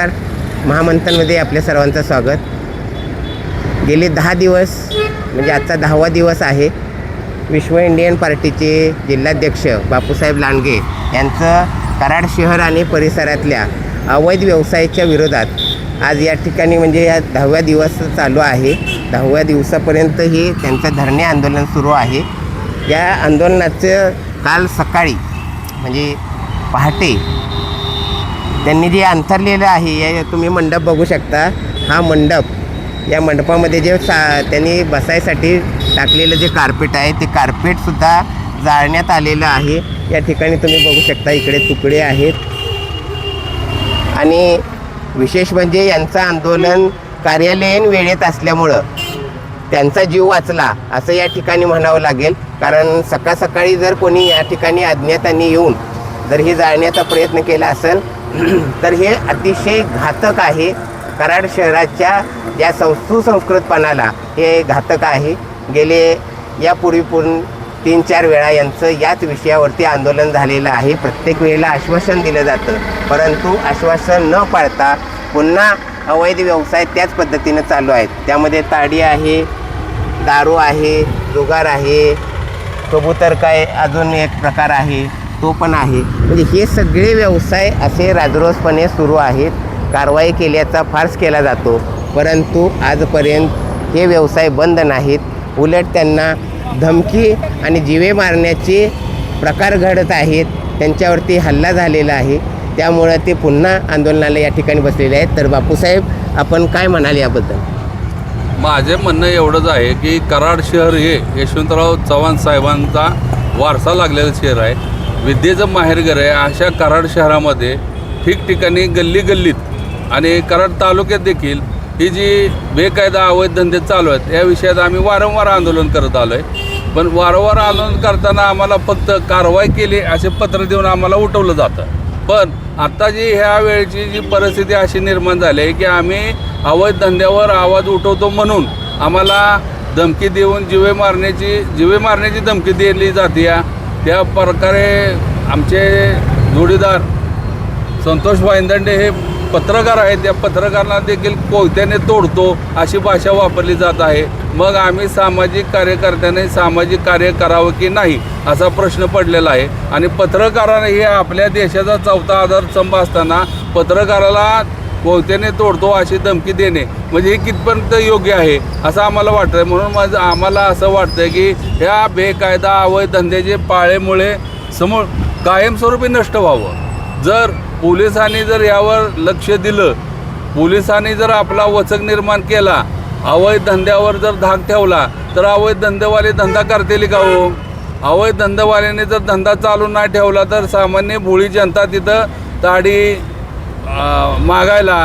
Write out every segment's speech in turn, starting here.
नमस्कार. महामंथनमध्ये आपल्या सर्वांचं स्वागत. गेले दहा दिवस म्हणजे आजचा दहावा दिवस आहे. विश्व इंडियन पार्टीचे जिल्हाध्यक्ष बापूसाहेब लांडगे यांचं कराड शहर आणि परिसरातल्या अवैध व्यवसायाच्या विरोधात आज या ठिकाणी म्हणजे या दहाव्या दिवस चालू आहे. दहाव्या दिवसापर्यंत हे त्यांचं धरणे आंदोलन सुरू आहे. या आंदोलनाचं काल सकाळी म्हणजे पहाटे त्यांनी जे अंथरलेलं आहे या तुम्ही मंडप बघू शकता. हा मंडप या मंडपामध्ये जे सा त्यांनी बसायसाठी टाकलेलं जे कार्पेट आहे ते कार्पेटसुद्धा जाळण्यात आलेलं आहे. या ठिकाणी तुम्ही बघू शकता इकडे तुकडे आहेत. आणि विशेष म्हणजे यांचं आंदोलन कार्यालयीन वेळेत असल्यामुळं त्यांचा जीव वाचला असं या ठिकाणी म्हणावं लागेल. कारण सकाळ सकाळी जर कोणी या ठिकाणी अज्ञातांनी येऊन जर हे जाळण्याचा प्रयत्न केला असेल तर हे अतिशय घातक आहे. कराड शहराच्या या सं सुसंस्कृतपणाला हे घातक आहे. गेले यापूर्वी पूर्ण तीन चार वेळा यांचं याच विषयावरती आंदोलन झालेलं आहे. प्रत्येक वेळेला आश्वासन दिलं जातं. परंतु आश्वासन न पाळता पुन्हा अवैध व्यवसाय त्याच पद्धतीनं चालू आहेत. त्यामध्ये ताडी आहे दारू आहे जुगार आहे कबूतर काय अजून एक प्रकार आहे. तो पण आहे. म्हणजे हे सगळे व्यवसाय असे राजरोसपणे सुरू आहेत. कारवाई केल्याचा फार्स केला जातो. परंतु आजपर्यंत हे व्यवसाय बंद नाहीत. उलट त्यांना धमकी आणि जीवे मारण्याचे प्रकार घडत आहेत. त्यांच्यावरती हल्ला झालेला आहे. त्यामुळं ते पुन्हा आंदोलनाला या ठिकाणी बसलेले आहेत. तर बापूसाहेब आपण काय म्हणाल याबद्दल? माझे म्हणणं एवढंच आहे की कराड शहर हे यशवंतराव चव्हाण साहेबांचा वारसा लागलेलं शहर आहे. विद्येचं माहेरघर आहे. अशा कराड शहरामध्ये ठिकठिकाणी गल्ली गल्लीत आणि कराड तालुक्यात देखील ही जी बेकायदा अवैध धंदे चालू आहेत या विषयात आम्ही वारंवार आंदोलन करत आलो आहे पण वारंवार आंदोलन करताना आम्हाला फक्त कारवाई केली असे पत्र देऊन आम्हाला उठवलं जातं. पण आता जी ह्या वेळची जी परिस्थिती अशी निर्माण झाली आहे की आम्ही अवैध धंद्यावर आवाज उठवतो म्हणून आम्हाला धमकी देऊन जिवे मारण्याची जिवे मारण्याची धमकी दिली जाते या त्या प्रकारे आमचे जोडीदार संतोष भाईंदंडे हे पत्रकार आहेत. त्या पत्रकारांना देखील कोयत्याने तोडतो अशी भाषा वापरली जात आहे. मग आम्ही सामाजिक कार्यकर्त्याने सामाजिक कार्य करावं की नाही असा प्रश्न पडलेला आहे. आणि पत्रकाराने हे आपल्या देशाचा चौथा आधारस्तंभ असताना पत्रकाराला कोयत्याने तोडतो अशी धमकी देणे. म्हणजे हे कितपर्यंत योग्य आहे असं आम्हाला वाटतं म्हणून माझं आम्हाला असं वाटतं की ह्या बेकायदा अवैध धंद्याचे पाळेमुळे समोर कायमस्वरूपी नष्ट व्हावं. जर पोलिसांनी जर यावर लक्ष दिलं पोलिसांनी जर आपला वचक निर्माण केला अवैध धंद्यावर जर धाक ठेवला तर अवैध धंदेवाले धंदा करतील का हो? अवैध धंदेवाल्याने जर धंदा चालू नाही ठेवला तर सामान्य भोळी जनता तिथं ताडी मागायला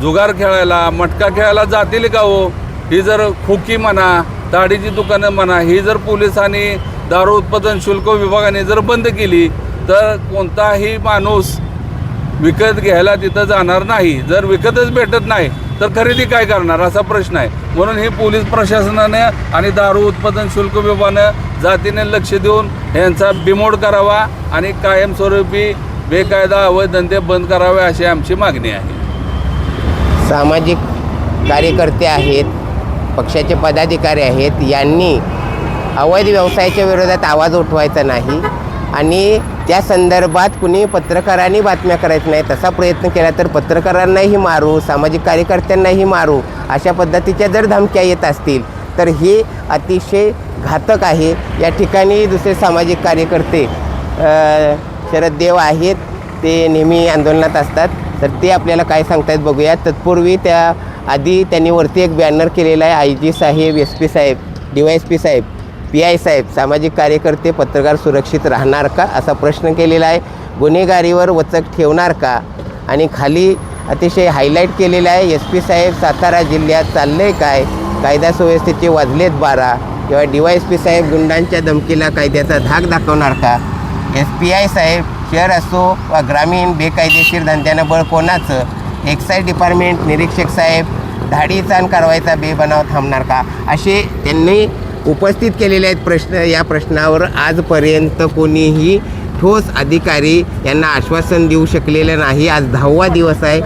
जुगार खेळायला मटका खेळायला जातील का हो? ही जर खोकी म्हणा दाढीची दुकानं म्हणा ही जर पोलिसांनी दारू उत्पादन शुल्क विभागाने जर बंद केली तर कोणताही माणूस विकत घ्यायला तिथं जाणार नाही. जर विकतच भेटत नाही तर खरेदी काय करणार? असा प्रश्न आहे. म्हणून हे पोलीस प्रशासनाने आणि दारू उत्पादन शुल्क विभागानं जातीने लक्ष देऊन यांचा बिमोड करावा आणि कायमस्वरूपी बेकायदा अवैध धंदे बंद करावे अशी आमची मागणी आहे. सामाजिक कार्यकर्ते आहेत पक्षाचे पदाधिकारी आहेत यांनी अवैध व्यवसायाच्या विरोधात आवाज उठवायचा नाही आणि त्या संदर्भात कुणी पत्रकारांनी बातम्या करायच्या नाही तसा प्रयत्न केला तर पत्रकारांनाही मारू सामाजिक कार्यकर्त्यांनाही मारू अशा पद्धतीच्या जर धमक्या येत असतील तर हे अतिशय घातक आहे. या ठिकाणी दुसरे सामाजिक कार्यकर्ते शरद देव आहेत ते नेहमी आंदोलनात असतात. तर ते आपल्याला काय सांगतायत बघूया तत्पूर्वी त्या आधी त्यांनी वरती एक बॅनर केलेला आहे आय जी साहेब एस पी साहेब डी वाय एस पी साहेब पी आय साहेब सामाजिक कार्यकर्ते पत्रकार सुरक्षित राहणार का? असा प्रश्न केलेला आहे. गुन्हेगारीवर वचक ठेवणार का? आणि खाली अतिशय हायलाईट केलेलं आहे एस पी साहेब सातारा जिल्ह्यात चाललं आहे काय? कायदा सुव्यवस्थेचे वाजलेत बारा. किंवा डी वाय एस पी साहेब गुंडांच्या धमकीला कायद्याचा धाक दाखवणार का? एस पी आय साहेब शहर असो वा ग्रामीण बेकायदेशीर धंद्यानं बळ कोणाचं? एक्साईज डिपार्टमेंट निरीक्षक साहेब धाडीचा आणि कारवाईचा बेबनाव थांबणार का? असे त्यांनी उपस्थित केलेले आहेत प्रश्न या प्रश्नावर आजपर्यंत कोणीही ठोस अधिकारी यांना आश्वासन देऊ शकलेलं नाही. आज दहावा दिवस आहे.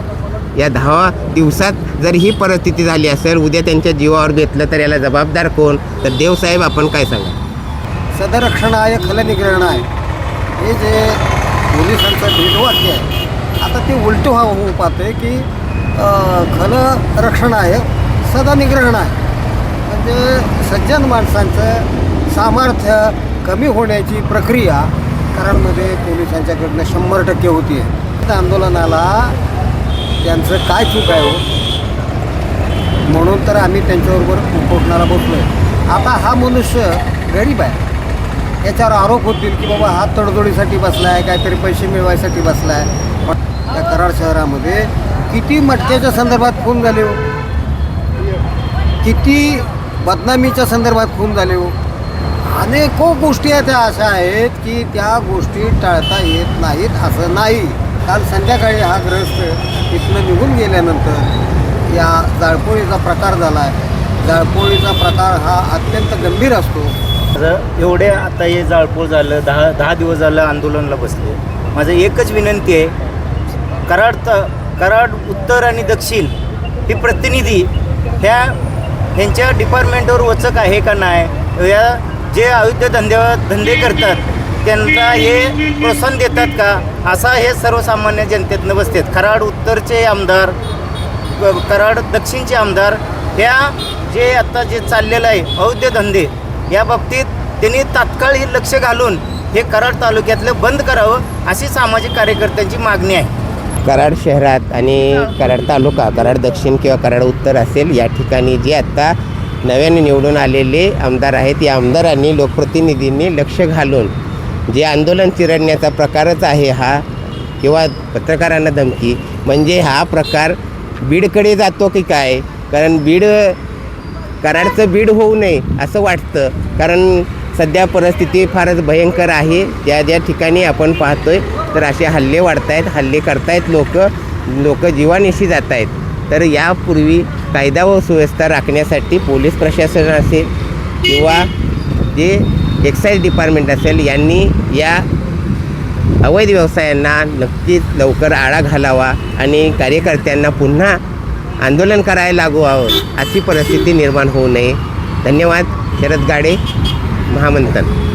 या दहा दिवसात जर ही परिस्थिती झाली असेल उद्या त्यांच्या जीवावर घेतलं तर याला जबाबदार कोण? तर देवसाहेब आपण काय सांगा सदरक्षणाय खलनिग्रहणाय. हे जे पोलिसांचं भेटवाक्य आहे आता ते उलटं व्हावं होऊ पाहते की खल रक्षण आहे सदा निग्रहण आहे. म्हणजे सज्जन माणसांचं सामर्थ्य कमी होण्याची प्रक्रिया कराडमध्ये पोलिसांच्याकडनं शंभर टक्के होती. आहे त्या आंदोलनाला त्यांचं काय चूक आहे हो? म्हणून तर आम्ही त्यांच्याबरोबर उपोषणाला बसलो आहे आता हा मनुष्य गरीब आहे. याच्यावर आरोप होतील की बाबा हा तडजोडीसाठी बसला आहे काहीतरी पैसे मिळवायसाठी बसला आहे पण या कराड शहरामध्ये किती मटक्याच्या संदर्भात खून झाले हो? किती बदनामीच्या संदर्भात खून झाले हो? अनेको गोष्टी आहेत त्या अशा आहेत की त्या गोष्टी टाळता येत नाहीत असं नाही. काल संध्याकाळी हा ग्रस्त इथनं निघून गेल्यानंतर या जाळपोळीचा प्रकार झाला आहे जाळपोळीचा प्रकार हा अत्यंत गंभीर असतो. माझं एवढे आता हे जाळपोळ झालं दहा दहा दिवस झालं आंदोलनाला बसले. माझं एकच विनंती आहे कराड त कराड उत्तर आणि दक्षिण ही प्रतिनिधी ह्या ह्यांच्या डिपार्टमेंटवर वचक आहे का नाही या जे अयोध्या धंद्यावर धंदे करतात त्यांना हे प्रोत्साहन देतात का? असा हे सर्वसामान्य जनतेतनं बसतात. कराड उत्तरचे आमदार कराड दक्षिणचे आमदार ह्या जे आता जे चाललेलं आहे अवैध धंदे या बाबतीत त्यांनी तात्काळ हे लक्ष घालून हे कराड तालुक्यातलं बंद करावं अशी सामाजिक कार्यकर्त्यांची मागणी आहे. कराड शहरात आणि कराड तालुका कराड दक्षिण किंवा कराड उत्तर असेल या ठिकाणी जे आत्ता नव्याने निवडून आलेले आमदार आहेत या आमदारांनी लोकप्रतिनिधींनी लक्ष घालून जे आंदोलन चिरडण्याचा प्रकारच आहे हा किंवा पत्रकारांना धमकी म्हणजे हा प्रकार बीडकडे जातो की काय? कारण बीड कराडचं बीड होऊ नये असं वाटतं. कारण सध्या परिस्थिती फारच भयंकर आहे. ज्या ज्या ठिकाणी आपण पाहतोय. तर असे हल्ले वाढत आहेत हल्ले करतायत लोक. लोक जीवानिशी जात आहेत तर यापूर्वी कायदा व सुव्यवस्था राखण्यासाठी पोलीस प्रशासन असेल किंवा जे एक्साईज डिपार्टमेंट असेल यांनी या अवैध व्यवसायांना नक्कीच लवकर आळा घालावा आणि कार्यकर्त्यांना पुन्हा आंदोलन करायला लागू आहोत अशी परिस्थिती निर्माण होऊ नये. धन्यवाद. शरद गाडे महामंथन.